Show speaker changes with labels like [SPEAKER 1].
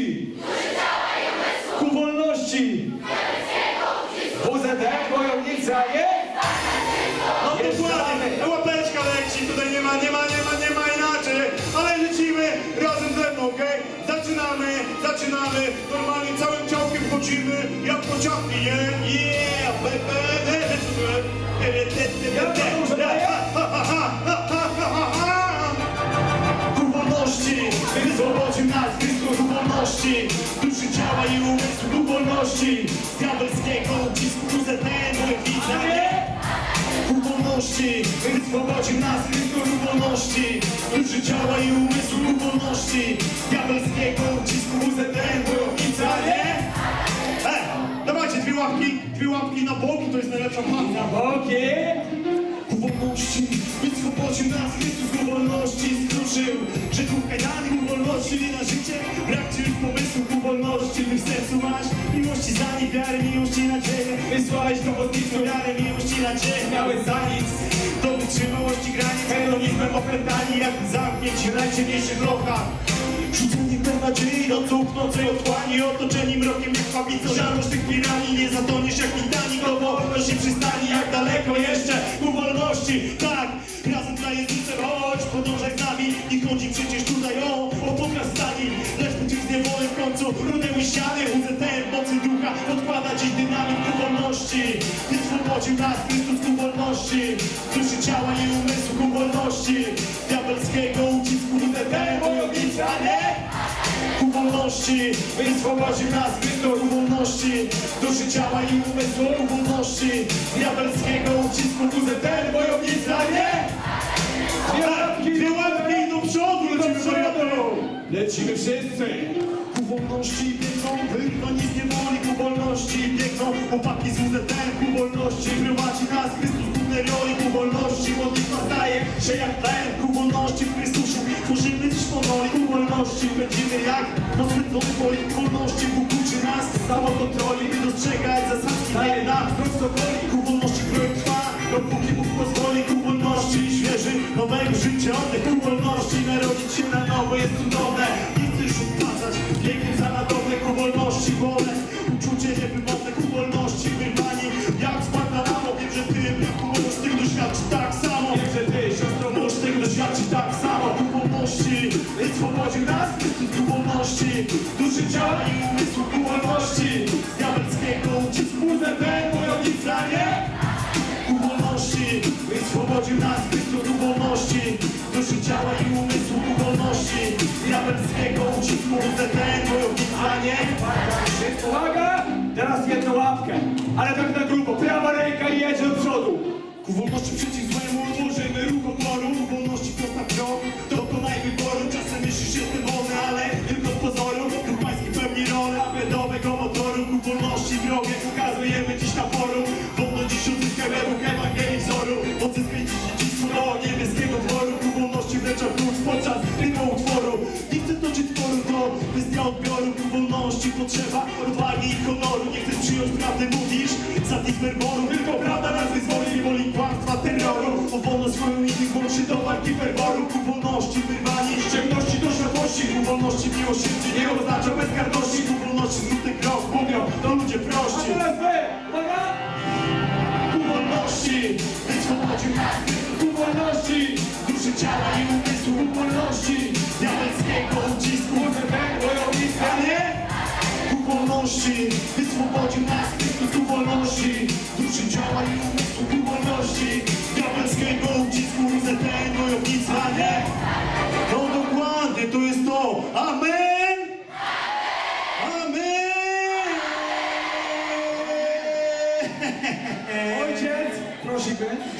[SPEAKER 1] wolności! Ku wolności! WZD, wojownica, nie?
[SPEAKER 2] No dokładnie, łapeczka leci, tutaj nie ma, nie ma, nie ma, nie ma inaczej, ale lecimy razem ze mną, okej? Zaczynamy, zaczynamy, normalnie całym ciałkiem wchodzimy, jak pociągnie, nie? Yeah, baby, wolności. Duszy, ciała i umysłu ku wolności. Z diabelskiego ucisku UZN, wojownica, nie? Ku wolności, wyswobodził nas Chrystus ku wolności. Duszy, ciała i umysłu ku wolności. Z diabelskiego ucisku UZN, wojownica, nie? E, dawajcie dwie łapki, dwie łapki na boki, to jest najlepsza pachna
[SPEAKER 1] Boki!
[SPEAKER 2] ku wolności, wyswobodził nas Chrystus skruszył grzechów kajdany ku wolności, nie na życie, brak ci już pomysłu ku wolności, w sercu masz. Miłości za nich, wiary, miłości nadzieję, wysłałeś pomocnictwo, wiarę, miłości nadzieję, miałeś za nic, do wytrzymałości granic, hedonizmem opętani, jak zamknięci w najciemniejszych lochach. Rzuceni w nadziei nocą uknącej otchłani. Otoczeni mrokiem jak pawico Żarłość tych piranii Nie zatoniesz jak Titanic Do wolności przystani. Jak daleko jeszcze? Ku wolności. Tak, Nie chodzi przecież tutaj o, o pokaz stani Lecz przeciw z niewolę w końcu Runęły ściany. UZTM w mocy ducha Podkłada dziś dynamit ku wolności Wyswobodził nas Chrystus ku wolności. Duszy ciała i umysłu ku wolności. Diabelskiego ucisku UZTM Wojownica, nie? ku wolności. Wyswobodził nas Chrystus ku wolności. Duszy, ciała i umysłu ku wolności. Diabelskiego ucisku UZN Wojownica, Lecimy
[SPEAKER 1] wszyscy!
[SPEAKER 2] Ku wolności biegną, wyrwani z niewoli Ku wolności. Biegną, chłopaki z UZN Ku wolności. Prowadzi nas Chrystus głównej roli Ku wolności. Modlitwa staje się jak tlen Ku wolności. W Chrystusie tworzymy dziś powoli Ku wolności. Będziemy jak rozpędzony woli Ku wolności. Bóg uczy nas samokontroli By dostrzegać zasadzki daje nam prosto woli Ku wolności projekt trwa, dopóki Bóg pozwoli Ku wolności. Świeży, nowego życia oddech Narodzić się na nowo jest cudowne. Nie chcesz odpłacać pięknym za nadobne Ku wolności wolę, uczucie niewymowne Ku wolności wyrwani. Jak spadł na ramo że ty braku możesz tego doświadczyć tak samo. Wiem, że ty siostro możesz tego doświadczyć tak samo. Ku wolności, wyswobodził nas Chrystus ku wolności. Duszy ciała i umysłu ku wolności. Diabelskiego ucisku ZN wojownica, nie? ku wolności Wyswobodził nas Chrystus ku wolności. Duszy, ciała i umysłu Diabelskiego ucisku ZN wojownica, nie?
[SPEAKER 1] Uwaga! Teraz jedną łapkę, ale tak na grubo. Prawa ręka i jedzie do przodu.
[SPEAKER 2] Ku wolności przeciw złemu tworzymy ruch oporu wolności postaw krok, dokonaj wyboru Czasem myślisz, jestem wolny, ale tylko z pozoru Duch pański pełni rolę napędowego motoru Ku wolności drogę pokazujemy dziś na forum Wolno dziś odzyskaj według Ewangelii wzoru Odzyskaj dziś do niebieskiego dworu Prawdy, mówisz Zatis werboru, tylko prawda nas wyzwoli Nie woli kłamstwa, terroru. O wolność swoją innych włączy do walki ferworu Ku wolności wyrwanie z ciemności do światłości. Ku wolności miłosierdzie nie oznacza bezkarności. Ku wolności zrób krok, mówią to ludzie
[SPEAKER 1] A
[SPEAKER 2] prości
[SPEAKER 1] teraz wy! Uwaga!
[SPEAKER 2] Ku wolności, wyswobodził nas Ku wolności, duszy, ciała i umysłu Ku wolności, diabelskiego ucisku? Ku wolności, wyswobodził nas Chrystus ku wolności Duszy, ciała i umysłu ku wolności Diabelskiego ucisku ZN wojownictwa, nie? No dokładnie, to jest to Amen! Amen!
[SPEAKER 1] Ojciec, prosimy.